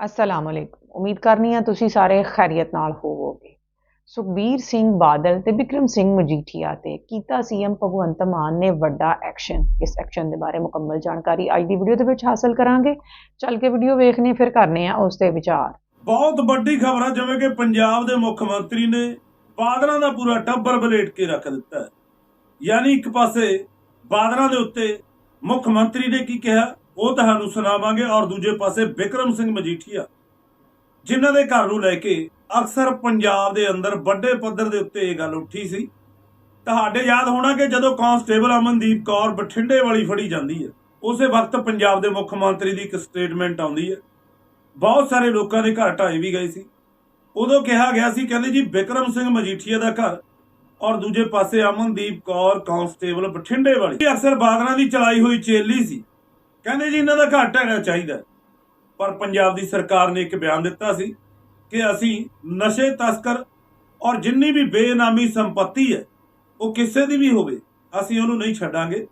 ਅਸਲਾਮ ਅਲੈਕੁਮ ਉਮੀਦ ਕਰਨੀ ਆ ਤੁਸੀਂ ਸਾਰੇ ਖੈਰੀਅਤ ਨਾਲ ਹੋਵੋਗੇ ਸੁਖਬੀਰ ਸਿੰਘ ਬਾਦਲ ਤੇ ਵਿਕਰਮ ਸਿੰਘ ਮਜੀਠੀਆ ਤੇ ਕੀਤਾ ਸੀਐਮ ਭਗਵੰਤ ਮਾਨ ਨੇ ਵੱਡਾ ਐਕਸ਼ਨ ਇਸ ਐਕਸ਼ਨ ਦੇ ਬਾਰੇ ਮੁਕੰਮਲ ਜਾਣਕਾਰੀ ਅੱਜ ਦੀ ਵੀਡੀਓ ਦੇ ਵਿੱਚ ਹਾਸਲ ਕਰਾਂਗੇ ਚੱਲ ਕੇ ਵੀਡੀਓ ਵੇਖਨੇ ਫਿਰ ਕਰਨੇ ਆ ਉਸ ਦੇ ਵਿਚਾਰ ਬਹੁਤ ਵੱਡੀ ਖਬਰ ਹੈ ਜਿਵੇਂ ਕਿ ਪੰਜਾਬ ਦੇ ਮੁੱਖ ਮੰਤਰੀ ਨੇ ਬਾਦਲਾਂ ਦਾ ਪੂਰਾ ਟੱਬਰ ਬਲੇਟ ਕੇ ਰੱਖ ਦਿੱਤਾ ਯਾਨੀ ਇੱਕ ਪਾਸੇ ਬਾਦਲਾਂ ਦੇ ਉੱਤੇ ਮੁੱਖ ਮੰਤਰੀ ਨੇ ਕੀ ਕਿਹਾ ਉਹ ਤੁਹਾਨੂੰ ਸੁਣਾਵਾਂਗੇ ਔਰ ਦੂਜੇ ਪਾਸੇ ਵਿਕਰਮ ਸਿੰਘ ਮਜੀਠੀਆ, ਜਿਨ੍ਹਾਂ ਦੇ ਘਰ ਨੂੰ ਲੈ ਕੇ ਅਕਸਰ ਪੰਜਾਬ ਦੇ ਅੰਦਰ ਵੱਡੇ ਪੱਧਰ ਦੇ ਉੱਤੇ ਇਹ ਗੱਲ ਉੱਠੀ ਸੀ। ਤੁਹਾਡੇ ਯਾਦ ਹੋਣਾ ਕਿ ਜਦੋਂ ਕਾਂਸਟੇਬਲ ਅਮਨਦੀਪ ਕੌਰ ਬਠਿੰਡੇ ਵਾਲੀ ਫੜੀ ਜਾਂਦੀ ਹੈ, ਉਸੇ ਵਕਤ ਪੰਜਾਬ ਦੇ ਮੁੱਖ ਮੰਤਰੀ ਦੀ ਇੱਕ ਸਟੇਟਮੈਂਟ ਆਉਂਦੀ ਹੈ। ਬਹੁਤ ਸਾਰੇ ਲੋਕਾਂ ਦੇ ਘਰ ਢਾਏ ਵੀ ਗਏ ਸੀ। ਉਦੋਂ ਕਿਹਾ ਗਿਆ ਸੀ, ਕਹਿੰਦੇ ਜੀ ਵਿਕਰਮ ਸਿੰਘ ਮਜੀਠੀਆ ਦਾ ਘਰ ਔਰ ਦੂਜੇ ਪਾਸੇ ਅਮਨਦੀਪ ਕੌਰ ਕਾਂਸਟੇਬਲ ਬਠਿੰਡੇ ਵਾਲੀ। ਇਹ ਅਕਸਰ ਬਾਦਲਾਂ ਦੀ ਚਲਾਈ ਹੋਈ ਚੇਲੀ ਸੀ। ਕਹਿੰਦੇ ਜੀ ਇਹਨਾਂ ਦਾ ਘਰ ਢਹਿਣਾ ਚਾਹੀਦਾ। ਪਰ ਪੰਜਾਬ ਦੀ ਸਰਕਾਰ ਨੇ ਇੱਕ ਬਿਆਨ ਦਿੱਤਾ ਸੀ ਕਿ ਅਸੀਂ ਨਸ਼ੇ, ਤਸਕਰ ਔਰ ਜਿੰਨੀ ਵੀ ਬੇਨਾਮੀ ਸੰਪਤੀ ਹੈ, ਉਹ ਕਿਸੇ ਦੀ ਵੀ ਹੋਵੇ, ਅਸੀਂ ਉਹਨੂੰ ਨਹੀਂ ਛੱਡਾਂਗੇ।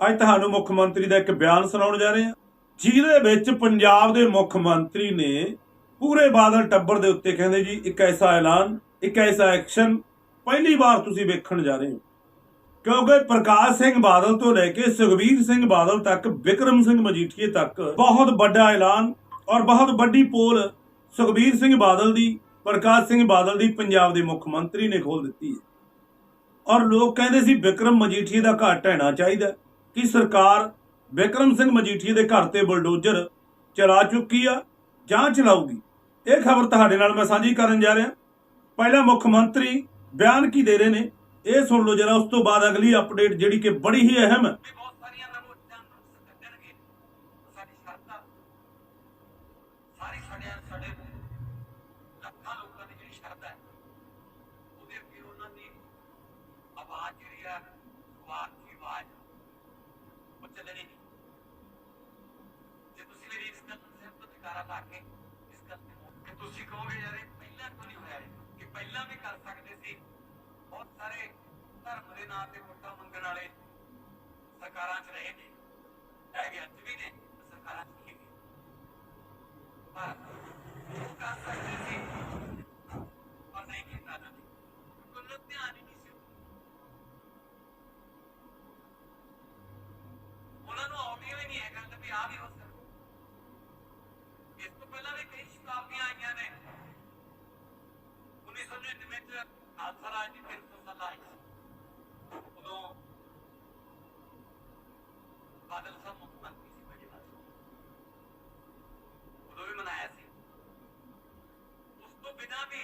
ਅੱਜ ਤੁਹਾਨੂੰ ਮੁੱਖ ਮੰਤਰੀ ਦਾ ਇੱਕ ਬਿਆਨ ਸੁਣਾਉਣ ਜਾ ਰਹੇ ਹਾਂ। ਜਿਹਦੇ ਵਿੱਚ ਪੰਜਾਬ ਦੇ ਮੁੱਖ ਮੰਤਰੀ ਨੇ ਪੂਰੇ ਬਾਦਲ ਟੱਬਰ ਦੇ ਉੱਤੇ ਕਹਿੰਦੇ ਜੀ, ਇੱਕ ਐਸਾ ਐਲਾਨ, ਇੱਕ ਐਸਾ ਐਕਸ਼ਨ ਪਹਿਲੀ ਵਾਰ ਤੁਸੀਂ ਵੇਖਣ ਜਾ ਰਹੇ ਹੋ। ਕਿਉਂਕਿ ਪ੍ਰਕਾਸ਼ ਸਿੰਘ ਬਾਦਲ ਤੋਂ ਲੈ ਕੇ ਸੁਖਬੀਰ ਸਿੰਘ ਬਾਦਲ ਤੱਕ, ਵਿਕਰਮ ਸਿੰਘ ਮਜੀਠੀਏ ਤੱਕ ਬਹੁਤ ਵੱਡਾ ਐਲਾਨ ਔਰ ਬਹੁਤ ਵੱਡੀ ਪੋਲ ਸੁਖਬੀਰ ਸਿੰਘ ਬਾਦਲ ਦੀ, ਪ੍ਰਕਾਸ਼ ਸਿੰਘ ਬਾਦਲ ਦੀ ਪੰਜਾਬ ਦੇ ਮੁੱਖ ਮੰਤਰੀ ਨੇ ਖੋਲ ਦਿੱਤੀ ਹੈ। ਔਰ ਲੋਕ ਕਹਿੰਦੇ ਸੀ ਵਿਕਰਮ ਮਜੀਠੀਏ ਦਾ ਘਰ ਢਹਿਣਾ ਚਾਹੀਦਾ ਕਿ ਸਰਕਾਰ ਵਿਕਰਮ ਸਿੰਘ ਮਜੀਠੀਏ ਦੇ ਘਰ ਤੇ ਬਲਡੋਜਰ ਚਲਾ ਚੁੱਕੀ ਆ ਜਾਂ ਚਲਾਊਗੀ? ਇਹ ਖਬਰ ਤੁਹਾਡੇ ਨਾਲ ਮੈਂ ਸਾਂਝੀ ਕਰਨ ਜਾ ਰਿਹਾ। ਪਹਿਲਾ ਮੁੱਖ ਮੰਤਰੀ ਬਿਆਨ ਕੀ ਦੇ ਰਹੇ ਨੇ? ਇਹ ਸੁਣ ਲਓ ਜਰਾ ਉਸ ਤੋਂ ਬਾਅਦ ਅਗਲੀ ਅਪਡੇਟ ਜਿਹੜੀ ਕਿ ਬੜੀ ਹੀ ਅਹਿਮ ਹੈ ਵੀ ਬਹੁਤ ਸਾਰੀਆਂ ਨਮੋਚਾਂ ਨੂੰ ਕੱਢਣਗੇ ਸਾਡੀ ਸ਼ਰਤਾਂ ਸਾਰੀ ਸਾਡੇ ਸਾਡੇ ਲੱਖਾਂ ਲੋਕਾਂ ਦੀ ਜਿਹੜੀ ਸ਼ਰਤ ਹੈ ਉਹਦੇ ਅੱਗੇ ਉਹਨਾਂ ਦੀ ਆਵਾਜ਼ ਜਿਹੜੀ ਹੈ ਸਵਾਰ ਦੀ ਆਵਾਜ਼ ਉਹ ਚੱਲਣੀ ਨਹੀਂ ਜੇ ਤੁਸੀਂ ਮੇਰੀ ਇਸ ਗੱਲ ਨੂੰ ਸਿਰ ਤੋਂ ਟਿਕਾਰਾ ਲਾ ਕੇ ਇਸ ਗੱਲ ਤੇ ਕਿ ਤੁਸੀਂ ਕਹੋਗੇ ਯਾਰ ਇਹ ਪਹਿਲਾਂ ਕਿਉਂ ਨਹੀਂ ਹੋਇਆ ਇਹ ਕਿ ਪਹਿਲਾਂ ਵੀ ਕਰ ਸਕਦੇ ਸੀ ਬਹੁਤ ਸਾਰੇ ਧਰਮ ਦੇ ਨਾਂ ਤੇ ਵੋਟਾਂ ਮੰਗਣ ਵਾਲੇ ਸਰਕਾਰਾਂ 'ਚ ਰਹੇ ਨੇ ਹੈਗੇ ਅੱਜ ਵੀ ਨੇ ਸਰਕਾਰਾਂ 'ਚ ਨਹੀਂ ਹੈਗੇ ਪਰ ਉਹ ਕਰ ਸਕਦੇ ਸੀ, ਪਰ ਨਹੀਂ ਕੀਤਾ ਨਾ। ਕੋਈ ਧਿਆਨ ਹੀ ਨਹੀਂ ਸੀ ਉਹਨਾਂ ਨੂੰ ਆਉਂਦੀਆਂ ਵੀ ਨਹੀਂ ਹੈ ਗੱਲ ਆ ਵੀ ਹੋ ਸਕਦਾ। ਇਸ ਤੋਂ ਪਹਿਲਾਂ ਵੀ ਕਈ ਸ਼ਤਾਬਦੀਆਂ ਆਈਆਂ ਨੇ। 1999 ਚ ਖਾਲਸਾ ਰਾਜ ਦੀ 300 ਸਾਲਾ ਆਈ ਸੀ ਉਦੋਂ ਬਾਦਲ ਸਾਹਿਬ ਮੁੱਖ ਮੰਤਰੀ ਸੀ ਬੜੇ ਬਾਦਲ ਉਦੋਂ ਵੀ ਮਨਾਇਆ ਸੀ ਉਸ ਤੋਂ ਬਿਨਾਂ ਵੀ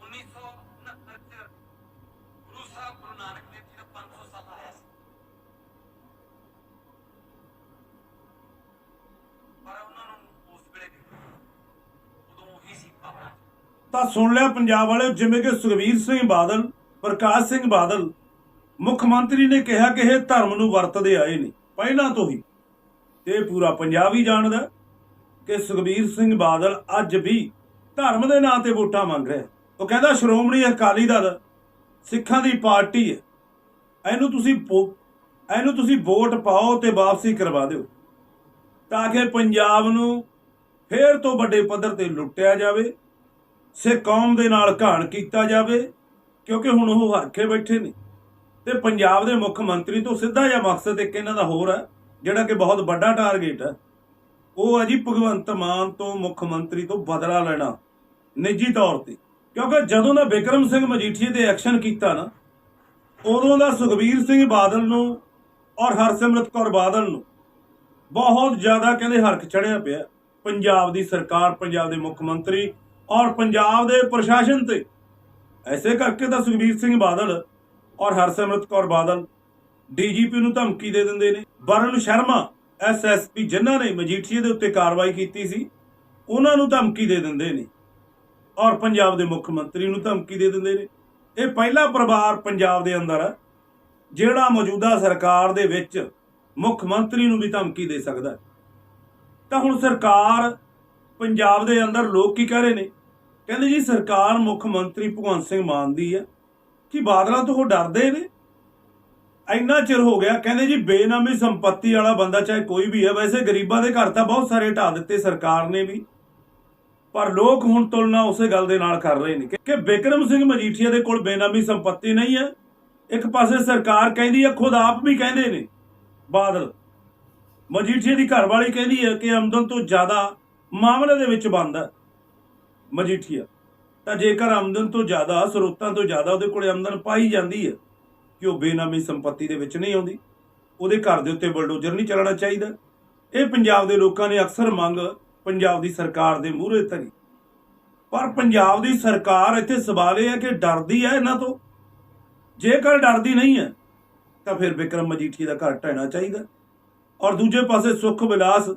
1969 ਚ ਗੁਰੂ ਸਾਹਿਬ ਗੁਰੂ ਨਾਨਕ ਦੇਵ ਜੀ ਦਾ 500 ਸਾਲ ਆਇਆ ਸੀ ਪਰ ਉਹਨਾਂ ਨੂੰ ਉਸ ਵੇਲੇ ਵੀ ਉਦੋਂ ਉਹੀ ਸੀ ਪਾਵਰ ਤਾਂ ਸੁਣ ਲਿਆ ਪੰਜਾਬ ਵਾਲੇ, ਜਿਵੇਂ ਕਿ ਸੁਖਬੀਰ ਸਿੰਘ ਬਾਦਲ, ਪ੍ਰਕਾਸ਼ ਸਿੰਘ ਬਾਦਲ, ਮੁੱਖ ਮੰਤਰੀ ਨੇ ਕਿਹਾ ਕਿ ਇਹ ਧਰਮ ਨੂੰ ਵਰਤਦੇ ਆਏ ਨੇ, ਪਹਿਲਾਂ ਤੋਂ ਹੀ। ਤੇ ਪੂਰਾ ਪੰਜਾਬ ਹੀ ਜਾਣਦਾ ਕਿ ਸੁਖਬੀਰ ਸਿੰਘ ਬਾਦਲ ਅੱਜ ਵੀ ਧਰਮ ਦੇ ਨਾਂ ਤੇ ਵੋਟਾਂ ਮੰਗ ਰਿਹਾ। ਉਹ ਕਹਿੰਦਾ, ਸ਼੍ਰੋਮਣੀ ਅਕਾਲੀ ਦਲ ਸਿੱਖਾਂ ਦੀ ਪਾਰਟੀ ਹੈ। ਇਹਨੂੰ ਤੁਸੀਂ ਇਹਨੂੰ ਤੁਸੀਂ ਵੋਟ ਪਾਓ ਤੇ ਵਾਪਸੀ ਕਰਵਾ ਦਿਓ। ਤਾਂ ਕਿ ਪੰਜਾਬ ਨੂੰ ਫੇਰ ਤੋਂ ਵੱਡੇ ਪੱਧਰ ਤੇ ਲੁੱਟਿਆ ਜਾਵੇ ਸਿੱਖ ਕੌਮ ਦੇ ਨਾਲ ਘਾਣ ਕੀਤਾ ਜਾਵੇ, ਕਿਉਂਕਿ ਹੁਣ ਉਹ ਹਰਖੇ ਬੈਠੇ ਨੇ। ਤੇ ਪੰਜਾਬ ਦੇ ਮੁੱਖ ਮੰਤਰੀ ਤੋਂ ਸਿੱਧਾ ਜਿਹਾ ਮਕਸਦ ਇੱਕ ਇਹਨਾਂ ਦਾ ਹੋਰ ਹੈ, ਜਿਹੜਾ ਕਿ ਬਹੁਤ ਵੱਡਾ ਟਾਰਗੇਟ ਹੈ। ਉਹ ਹੈ ਜੀ ਭਗਵੰਤ ਮਾਨ ਤੋਂ ਮੁੱਖ ਮੰਤਰੀ ਤੋਂ ਬਦਲਾ ਲੈਣਾ, ਨਿੱਜੀ ਤੌਰ ਤੇ। ਕਿਉਂਕਿ ਜਦੋਂ ਦਾ ਵਿਕਰਮ ਸਿੰਘ ਮਜੀਠੀਏ ਤੇ ਐਕਸ਼ਨ ਕੀਤਾ ਨਾ, ਉਦੋਂ ਦਾ ਸੁਖਬੀਰ ਸਿੰਘ ਬਾਦਲ ਨੂੰ ਔਰ ਹਰਸਿਮਰਤ ਕੌਰ ਬਾਦਲ ਨੂੰ ਬਹੁਤ ਜ਼ਿਆਦਾ ਕਹਿੰਦੇ ਹਰਕ ਚੜਿਆ ਪਿਆ। ਪੰਜਾਬ ਦੀ ਸਰਕਾਰ, ਪੰਜਾਬ ਦੇ ਮੁੱਖ ਮੰਤਰੀ ਔਰ ਪੰਜਾਬ ਦੇ ਪ੍ਰਸ਼ਾਸਨ ਤੇ। ਐਸੇ ਕਰਕੇ ਤਾਂ ਸੁਖਬੀਰ ਸਿੰਘ ਬਾਦਲ ਔਰ ਹਰਸਿਮਰਤ ਕੌਰ ਬਾਦਲ ਡੀਜੀਪੀ ਨੂੰ ਧਮਕੀ ਦੇ ਦਿੰਦੇ ਨੇ। ਵਰਨ ਸ਼ਰਮਾ ਐਸਐਸਪੀ ਜਿਨ੍ਹਾਂ ਨੇ ਮਜੀਠੀਏ ਦੇ ਉੱਤੇ ਕਾਰਵਾਈ ਕੀਤੀ ਸੀ, ਉਹਨਾਂ ਨੂੰ ਧਮਕੀ ਦੇ ਦਿੰਦੇ ਨੇ। ਔਰ ਪੰਜਾਬ ਦੇ ਮੁੱਖ ਮੰਤਰੀ ਨੂੰ ਧਮਕੀ ਦੇ ਦਿੰਦੇ ਨੇ। ਇਹ ਪਹਿਲਾ ਪਰਿਵਾਰ ਪੰਜਾਬ ਦੇ ਅੰਦਰ ਹੈ ਜਿਹੜਾ ਮੌਜੂਦਾ ਸਰਕਾਰ ਦੇ ਵਿੱਚ ਮੁੱਖ ਮੰਤਰੀ ਨੂੰ ਵੀ ਧਮਕੀ ਦੇ ਸਕਦਾ ਤਾਂ ਹੁਣ ਸਰਕਾਰ ਪੰਜਾਬ ਦੇ ਅੰਦਰ ਲੋਕ ਕੀ ਕਹਿ ਰਹੇ ਨੇ? ਕਹਿੰਦੇ ਜੀ ਸਰਕਾਰ ਮੁੱਖ ਮੰਤਰੀ ਭਗਵੰਤ ਸਿੰਘ ਮਾਨ ਦੀ ਹੈ। ਕਿ ਬਾਦਲਾਂ ਤੋਂ ਉਹ ਡਰਦੇ ਨੇ? ਇੰਨਾ ਚਿਰ ਹੋ ਗਿਆ, ਕਹਿੰਦੇ ਜੀ ਬੇਨਾਮੀ ਸੰਪਤੀ ਵਾਲਾ ਬੰਦਾ ਚਾਹੇ ਕੋਈ ਵੀ ਹੈ, ਵੈਸੇ ਗਰੀਬਾਂ ਦੇ ਘਰ ਤਾਂ ਬਹੁਤ ਸਾਰੇ ਢਾ ਦਿੱਤੇ ਸਰਕਾਰ ਨੇ ਵੀ। ਪਰ ਲੋਕ ਹੁਣ ਤੁਲਨਾ ਉਸੇ ਗੱਲ ਦੇ ਨਾਲ ਕਰ ਰਹੇ ਨੇ ਕਿ ਬਿਕਰਮ ਸਿੰਘ ਮਜੀਠੀਆ ਦੇ ਕੋਲ ਬੇਨਾਮੀ ਸੰਪਤੀ ਨਹੀਂ ਹੈ। ਇੱਕ ਪਾਸੇ ਸਰਕਾਰ ਕਹਿੰਦੀ ਹੈ, ਖੁਦ ਆਪ ਵੀ ਕਹਿੰਦੇ ਨੇ ਬਾਦਲ। ਮਜੀਠੀਆ ਦੀ ਘਰਵਾਲੀ ਕਹਿੰਦੀ ਹੈ ਕਿ ਆਮਦਨ ਤੋਂ ਜ਼ਿਆਦਾ ਮਾਮਲੇ ਦੇ ਵਿੱਚ ਬੰਦ ਹੈ। ਮਜੀਠੀਆ ਤਾਂ ਜੇਕਰ ਆਮਦਨ ਤੋਂ ਜ਼ਿਆਦਾ, ਸਰੋਤਾਂ ਤੋਂ ਜ਼ਿਆਦਾ ਉਹਦੇ ਕੋਲੇ ਆਮਦਨ ਪਾਈ ਜਾਂਦੀ ਹੈ ਕਿ ਉਹ ਬੇਨਾਮੀ ਸੰਪਤੀ ਦੇ ਵਿੱਚ ਨਹੀਂ ਆਉਂਦੀ, ਉਹਦੇ ਘਰ ਦੇ ਉੱਤੇ ਬਲਡੋਜ਼ਰ ਨਹੀਂ ਚੱਲਣਾ ਚਾਹੀਦਾ। ਇਹ ਪੰਜਾਬ ਦੇ ਲੋਕਾਂ ਨੇ ਅਕਸਰ ਮੰਗ ਪੰਜਾਬ ਦੀ ਸਰਕਾਰ ਦੇ ਮੂਹਰੇ ਧਰੀ। ਪਰ ਪੰਜਾਬ ਦੀ ਸਰਕਾਰ ਇੱਥੇ ਸਵਾਲ ਇਹ ਹੈ ਕਿ ਡਰਦੀ ਹੈ ਇਹਨਾਂ ਤੋਂ? ਜੇਕਰ ਡਰਦੀ ਨਹੀਂ ਹੈ ਤਾਂ ਫਿਰ ਵਿਕਰਮ ਮਜੀਠੀ ਦਾ ਘਰ ਢਹਿਣਾ ਚਾਹੀਦਾ। ਔਰ ਦੂਜੇ ਪਾਸੇ ਸੁਖ ਵਿਲਾਸ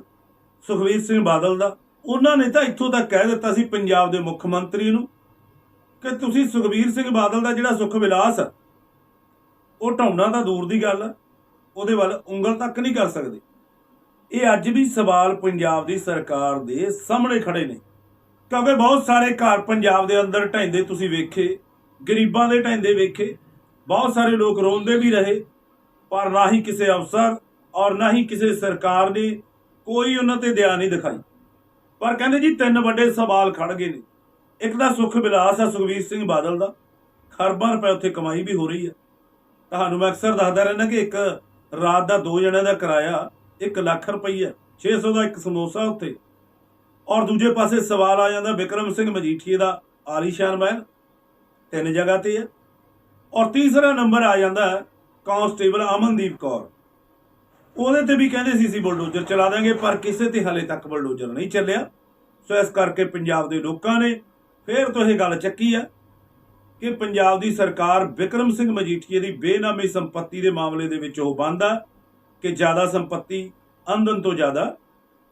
ਸੁਖਵੀਰ ਸਿੰਘ ਬਾਦਲ ਦਾ ਉਹਨਾਂ ਨੇ ਤਾਂ ਇੱਥੋਂ ਤੱਕ ਕਹਿ ਦਿੱਤਾ ਸੀ ਪੰਜਾਬ ਦੇ ਮੁੱਖ ਮੰਤਰੀ ਨੂੰ ਕਿ ਤੁਸੀਂ ਸੁਖਬੀਰ ਸਿੰਘ ਬਾਦਲ ਦਾ ਜਿਹੜਾ ਸੁਖ ਵਿਲਾਸ ਉਹ ਢਾਉਣਾ ਤਾਂ ਦੂਰ ਦੀ ਗੱਲ ਉਹਦੇ ਵੱਲ ਉਂਗਲ ਤੱਕ ਨਹੀਂ ਕਰ ਸਕਦੇ। ਇਹ ਅੱਜ ਵੀ ਸਵਾਲ ਪੰਜਾਬ ਦੀ ਸਰਕਾਰ ਦੇ ਸਾਹਮਣੇ ਖੜੇ ਨੇ। ਕਿਉਂਕਿ ਬਹੁਤ ਸਾਰੇ ਘਰ ਪੰਜਾਬ ਦੇ ਅੰਦਰ ਢੈਂਦੇ ਤੁਸੀਂ ਵੇਖੇ, ਗਰੀਬਾਂ ਦੇ ਢੈਂਦੇ ਵੇਖੇ, ਬਹੁਤ ਸਾਰੇ ਲੋਕ ਰੋਂਦੇ ਵੀ ਰਹੇ, ਪਰ ਨਾ ਹੀ ਕਿਸੇ ਅਫਸਰ ਔਰ ਨਾ ਹੀ ਕਿਸੇ ਸਰਕਾਰ ਨੇ ਕੋਈ ਉਹਨਾਂ ਤੇ ਦਇਆ ਨਹੀਂ ਦਿਖਾਈ। ਪਰ ਕਹਿੰਦੇ ਜੀ ਤਿੰਨ ਵੱਡੇ ਸਵਾਲ ਖੜ ਗਏ ਨੇ। ਇੱਕ ਤਾਂ ਸੁਖ ਵਿਲਾਸ ਆ ਸੁਖਵੀਰ ਸਿੰਘ ਬਾਦਲ ਦਾ। ਖਰਬਾਂ ਰੁਪਏ ਉੱਥੇ ਕਮਾਈ ਵੀ ਹੋ ਰਹੀ ਹੈ ਤੁਹਾਨੂੰ ਮੈਂ ਅਕਸਰ ਦੱਸਦਾ ਰਹਿੰਦਾ ਕਿ ਇੱਕ ਰਾਤ ਦਾ ਦੋ ਜਣਿਆਂ ਦਾ ਕਿਰਾਇਆ 1 ਲੱਖ ਰੁਪਈਆ 600 ਦਾ ਇੱਕ ਸਮੋਸਾ ਉੱਤੇ ਔਰ ਦੂਜੇ ਪਾਸੇ ਸਵਾਲ ਆ ਜਾਂਦਾ ਵਿਕਰਮ ਸਿੰਘ ਮਜੀਠੀਏ ਦਾ ਆਲੀਸ਼ਾਨ ਮਹਿਲ। ਤਿੰਨ ਜਗ੍ਹਾ ਤੇ ਹੈ ਔਰ ਤੀਸਰਾ ਨੰਬਰ ਆ ਜਾਂਦਾ ਹੈ ਕਾਂਸਟੇਬਲ ਅਮਨਦੀਪ ਕੌਰ। ਉਹਦੇ ਤੇ ਵੀ ਕਹਿੰਦੇ ਸੀ ਸੀ ਬੁਲਡੋਜ਼ਰ ਚਲਾ ਦਾਂਗੇ, ਪਰ ਕਿਸੇ ਤੇ ਹਲੇ ਤੱਕ ਬਲਡੋਜ਼ਰ ਨਹੀਂ ਚੱਲਿਆ। ਸੋ ਇਸ ਕਰਕੇ ਪੰਜਾਬ ਦੇ ਲੋਕਾਂ ਨੇ ਫੇਰ ਤੋਂ ਇਹ ਗੱਲ ਚੱਕੀ ਆ ਕਿ ਪੰਜਾਬ ਦੀ ਸਰਕਾਰ ਵਿਕਰਮ ਸਿੰਘ ਮਜੀਠੀਏ ਦੀ ਬੇਨਾਮੀ ਸੰਪਤੀ ਦੇ ਮਾਮਲੇ ਦੇ ਵਿੱਚ ਉਹ ਬੰਦਾ ਕਿ ਜ਼ਿਆਦਾ ਸੰਪਤੀ ਅੰਦਨ ਤੋਂ ਜ਼ਿਆਦਾ।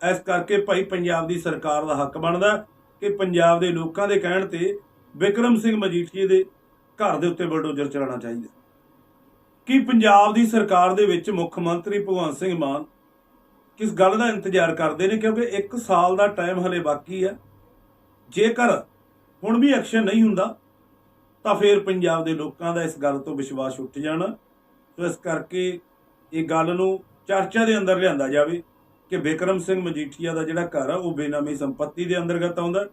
ਇਸ ਕਰਕੇ ਭਾਈ ਪੰਜਾਬ ਦੀ ਸਰਕਾਰ ਦਾ ਹੱਕ ਬਣਦਾ ਕਿ ਪੰਜਾਬ ਦੇ ਲੋਕਾਂ ਦੇ ਕਹਿਣ ਤੇ ਵਿਕਰਮ ਸਿੰਘ ਮਜੀਠੀਏ ਦੇ ਘਰ ਦੇ ਉੱਤੇ ਬਲਡੋਜ਼ਰ ਚਲਾਉਣਾ ਚਾਹੀਦਾ। ਕਿ ਪੰਜਾਬ ਦੀ ਸਰਕਾਰ ਦੇ ਵਿੱਚ ਮੁੱਖ ਮੰਤਰੀ ਭਗਵੰਤ ਸਿੰਘ ਮਾਨ ਕਿਸ ਗੱਲ ਦਾ ਇੰਤਜ਼ਾਰ ਕਰਦੇ ਨੇ? ਕਿਉਂਕਿ 1 ਸਾਲ ਦਾ ਟਾਈਮ ਹਲੇ ਬਾਕੀ ਹੈ। ਜੇਕਰ ਹੁਣ ਵੀ ਐਕਸ਼ਨ ਨਹੀਂ ਹੁੰਦਾ, ਤਾਂ ਫਿਰ ਪੰਜਾਬ ਦੇ ਲੋਕਾਂ ਦਾ ਇਸ ਗੱਲ ਤੋਂ ਵਿਸ਼ਵਾਸ ਉੱਠ ਜਾਣਾ। ਸੋ ਇਸ ਕਰਕੇ ਇਹ ਗੱਲ ਨੂੰ ਚਰਚਾ ਦੇ ਅੰਦਰ ਲਿਆਂਦਾ ਜਾਵੇ ਕਿ ਬਿਕਰਮ ਸਿੰਘ ਮਜੀਠੀਆ ਦਾ ਜਿਹੜਾ ਘਰ ਆ, ਉਹ ਬੇਨਾਮੀ ਸੰਪਤੀ ਦੇ ਅੰਦਰਗਤ ਆਉਂਦਾ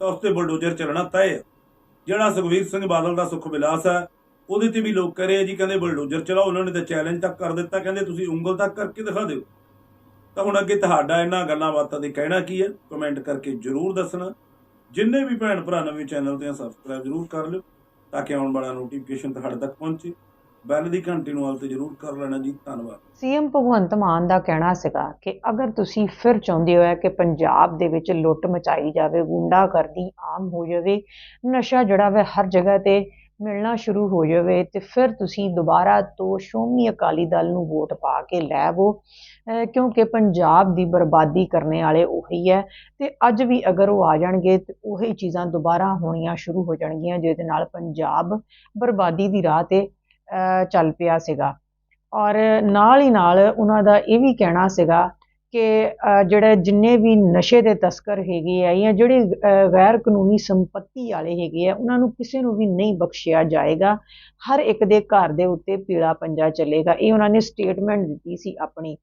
ਤਾਂ ਉਸ ਤੇ ਬਲਡੋਜ਼ਰ ਚੱਲਣਾ ਤੈਅ ਹੈ। ਜਿਹੜਾ ਸੁਖਵੀਰ ਸਿੰਘ ਬਾਦਲ ਦਾ ਸੁਖ ਵਿਲਾਸ ਹੈ ਉਹਦੇ ਤੇ ਵੀ ਲੋਕ ਕਹ ਜੀ, ਕਹਿੰਦੇ ਬਲਡੋਜ਼ਰ ਚਲਾਓ, ਉਹਨਾਂ ਨੇ ਤਾਂ ਚੈਲੰਜ ਤੱਕ ਕਰ ਦਿੱਤਾ, ਕਹਿੰਦੇ ਤੁਸੀਂ ਉਂਗਲ ਤੱਕ ਕਰਕੇ ਦਿਖਾ ਦਿਓ। ਤਾਂ ਹੁਣ ਅੱਗੇ ਤੁਹਾਡਾ ਇਹਨਾਂ ਗੱਲਾਂ ਬਾਤਾਂ ਦੇ ਕਹਿਣਾ ਕੀ ਹੈ ਕਮੈਂਟ ਕਰਕੇ ਜਰੂਰ ਦੱਸਣਾ। ਜਿੰਨੇ ਵੀ ਭੈਣ ਭਰਾ ਨਵੇਂ ਚੈਨਲ ਤੇ ਸਬਸਕ੍ਰਾਈਬ ਜਰੂਰ ਕਰ ਲਿਓ, ਤਾਂ ਕਿ ਆਉਣ ਵਾਲਾ ਨੋਟੀਫਿਕੇਸ਼ਨ ਤੁਹਾਡੇ ਤੱਕ ਪਹੁੰਚੇ। ਬੈਲ ਦੀ ਘੰਟੀ ਨੂੰ ਆਲ ਤੇ ਜਰੂਰ ਕਰ ਲੈਣਾ ਜੀ, ਧੰਨਵਾਦ। ਸੀਐਮ ਭਗਵੰਤ ਮਾਨ ਦਾ ਕਹਿਣਾ ਸੀਗਾ ਕਿ ਅਗਰ ਤੁਸੀਂ ਫਿਰ ਚਾਹੁੰਦੇ ਹੋ ਕਿ ਪੰਜਾਬ ਦੇ ਵਿੱਚ ਲੁੱਟ ਮਚਾਈ ਜਾਵੇ ਗੁੰਡਾ ਕਰਦੀ ਆਮ ਹੋ ਜਾਵੇ, ਨਸ਼ਾ ਜਿਹੜਾ ਵਾ ਹਰ ਜਗ੍ਹਾ ਤੇ ਮਿਲਣਾ ਸ਼ੁਰੂ ਹੋ ਜਾਵੇ ਤੇ ਫਿਰ ਤੁਸੀਂ ਦੁਬਾਰਾ ਤੋਂ ਸ਼੍ਰੋਮਣੀ ਅਕਾਲੀ ਦਲ ਨੂੰ ਵੋਟ ਪਾ ਕੇ ਲੈ ਆਵੋ। ਕਿਉਂਕਿ ਪੰਜਾਬ ਦੀ ਬਰਬਾਦੀ ਕਰਨੇ ਵਾਲੇ ਉਹੀ ਹੈ ਤੇ ਅੱਜ ਵੀ ਅਗਰ ਉਹ ਆ ਜਾਣਗੇ ਤੇ ਉਹੀ ਚੀਜ਼ਾਂ ਦੁਬਾਰਾ ਹੋਣੀਆਂ ਸ਼ੁਰੂ ਹੋ ਜਾਣਗੀਆਂ, ਜਿਹਦੇ ਨਾਲ ਪੰਜਾਬ ਬਰਬਾਦੀ ਦੀ ਰਾਹ ਤੇ ਚੱਲ ਪਿਆ ਸੀਗਾ। ਔਰ ਨਾਲ ਹੀ ਨਾਲ ਉਹਨਾਂ ਦਾ ਇਹ ਵੀ ਕਹਿਣਾ ਸੀਗਾ ਕਿ ਅਹ, ਜਿਹੜੇ ਜਿੰਨੇ ਵੀ ਨਸ਼ੇ ਦੇ ਤਸਕਰ ਹੈਗੇ ਆ ਜਾਂ ਜਿਹੜੇ ਗੈਰ ਕਾਨੂੰਨੀ ਸੰਪਤੀ ਵਾਲੇ ਹੈਗੇ ਆ ਉਹਨਾਂ ਨੂੰ ਕਿਸੇ ਨੂੰ ਵੀ ਨਹੀਂ ਬਖਸ਼ਿਆ ਜਾਏਗਾ। ਹਰ ਇੱਕ ਦੇ ਘਰ ਦੇ ਉੱਤੇ ਪੀਲਾ ਪੰਜਾ ਚੱਲੇਗਾ। ਇਹ ਉਹਨਾਂ ਨੇ ਸਟੇਟਮੈਂਟ ਦਿੱਤੀ ਸੀ ਆਪਣੀ।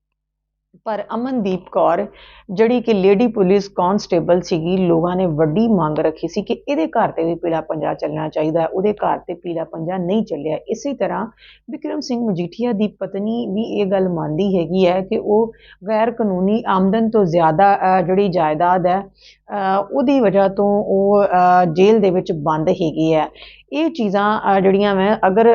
ਪਰ ਅਮਨਦੀਪ ਕੌਰ, ਜਿਹੜੀ ਕਿ ਲੇਡੀ ਪੁਲਿਸ ਕਾਂਸਟੇਬਲ ਸੀਗੀ, ਲੋਕਾਂ ਨੇ ਵੱਡੀ ਮੰਗ ਰੱਖੀ ਸੀ ਕਿ ਇਹਦੇ ਘਰ ਤੇ ਵੀ ਪੀਲਾ ਪੰਜਾ ਚੱਲਣਾ ਚਾਹੀਦਾ ਉਹਦੇ ਘਰ ਤੇ ਪੀਲਾ ਪੰਜਾ ਨਹੀਂ ਚੱਲਿਆ। ਇਸੇ ਤਰ੍ਹਾਂ ਵਿਕਰਮ ਸਿੰਘ ਮਜੀਠੀਆ ਦੀ ਪਤਨੀ ਵੀ ਇਹ ਗੱਲ ਮੰਨਦੀ ਹੈਗੀ ਹੈ ਕਿ ਉਹ ਗੈਰ ਕਾਨੂੰਨੀ ਆਮਦਨ ਤੋਂ ਜ਼ਿਆਦਾ ਜਿਹੜੀ ਜਾਇਦਾਦ ਹੈ ਉਹਦੀ ਵਜ੍ਹਾ ਤੋਂ ਉਹ ਜੇਲ੍ਹ ਦੇ ਵਿੱਚ ਬੰਦ ਹੈਗੀ ਹੈ। ਇਹ ਚੀਜ਼ਾਂ ਜਿਹੜੀਆਂ ਮੈਂ ਅਗਰ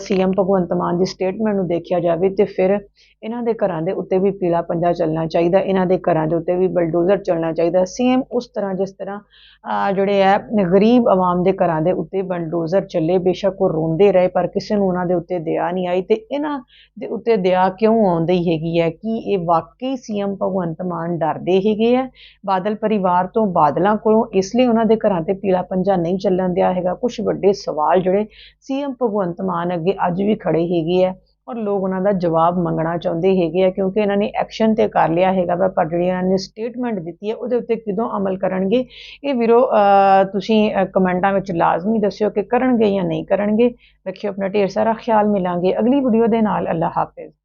ਸੀਐਮ ਭਗਵੰਤ ਮਾਨ ਦੀ ਸਟੇਟਮੈਂਟ ਨੂੰ ਦੇਖਿਆ ਜਾਵੇ ਤੇ ਫਿਰ ਇਹਨਾਂ ਦੇ ਘਰਾਂ ਦੇ ਉੱਤੇ ਵੀ ਪੀਲਾ ਪੰਜਾ ਚੱਲਣਾ ਚਾਹੀਦਾ, ਇਹਨਾਂ ਦੇ ਘਰਾਂ ਦੇ ਉੱਤੇ ਵੀ ਬਲਡੋਜ਼ਰ ਚੱਲਣਾ ਚਾਹੀਦਾ। ਸੇਮ ਉਸ ਤਰ੍ਹਾਂ, ਜਿਸ ਤਰ੍ਹਾਂ ਜਿਹੜੇ ਹੈ ਗਰੀਬ ਆਵਾਮ ਦੇ ਘਰਾਂ ਦੇ ਉੱਤੇ ਬਲਡੋਜ਼ਰ ਚੱਲੇ, ਬੇਸ਼ੱਕ ਉਹ ਰੋਂਦੇ ਰਹੇ, ਪਰ ਕਿਸੇ ਨੂੰ ਉਹਨਾਂ ਦੇ ਉੱਤੇ ਦਇਆ ਨਹੀਂ ਆਈ ਤੇ ਇਹਨਾਂ ਦੇ ਉੱਤੇ ਦਇਆ ਕਿਉਂ ਆਉਂਦੀ ਹੈਗੀ ਹੈ? ਕਿ ਇਹ ਵਾਕਈ ਸੀਐਮ ਭਗਵੰਤ ਮਾਨ ਡਰਦੇ ਹੈਗੇ ਆ? ਬਾਦਲ ਪਰਿਵਾਰ ਤੋਂ ਬਾਦਲਾਂ ਕੋਲੋਂ ਇਸ ਲਈ ਉਹਨਾਂ ਦੇ ਘਰਾਂ ਤੇ ਪੀਲਾ ਪੰਜਾ ਨਹੀਂ ਚੱਲਣ ਦਿਆ ਹੈਗਾ? ਕੁਝ ਵੱਡੇ ਸਵਾਲ ਜਿਹੜੇ ਸੀਐਮ ਭਗਵੰਤ ਮਾਨ ਅੱਗੇ ਅੱਜ ਵੀ ਖੜੇ ਹੈਗੇ ਆ ਔਰ ਲੋਕ ਉਹਨਾਂ ਦਾ ਜਵਾਬ ਮੰਗਣਾ ਚਾਹੁੰਦੇ ਹੈਗੇ ਆ ਕਿਉਂਕਿ ਇਹਨਾਂ ਨੇ ਐਕਸ਼ਨ ਤੇ ਕਰ ਲਿਆ ਹੈਗਾ ਵਾ, ਪਰ ਜਿਹੜੀ ਇਹਨਾਂ ਨੇ ਸਟੇਟਮੈਂਟ ਦਿੱਤੀ ਹੈ, ਉਹਦੇ ਉੱਤੇ ਕਿਦੋਂ ਅਮਲ ਕਰਨਗੇ? ਇਹ ਵੀਰੋ ਤੁਸੀਂ ਕਮੈਂਟਾਂ ਵਿੱਚ ਲਾਜ਼ਮੀ ਦੱਸਿਓ ਕਿ ਕਰਨਗੇ ਜਾਂ ਨਹੀਂ ਕਰਨਗੇ। ਰੱਖਿਓ ਆਪਣਾ ਢੇਰ ਸਾਰਾ ਖਿਆਲ, ਮਿਲਾਂਗੇ ਅਗਲੀ ਵੀਡੀਓ ਦੇ ਨਾਲ। ਅੱਲਾ ਹਾਫਿਜ਼।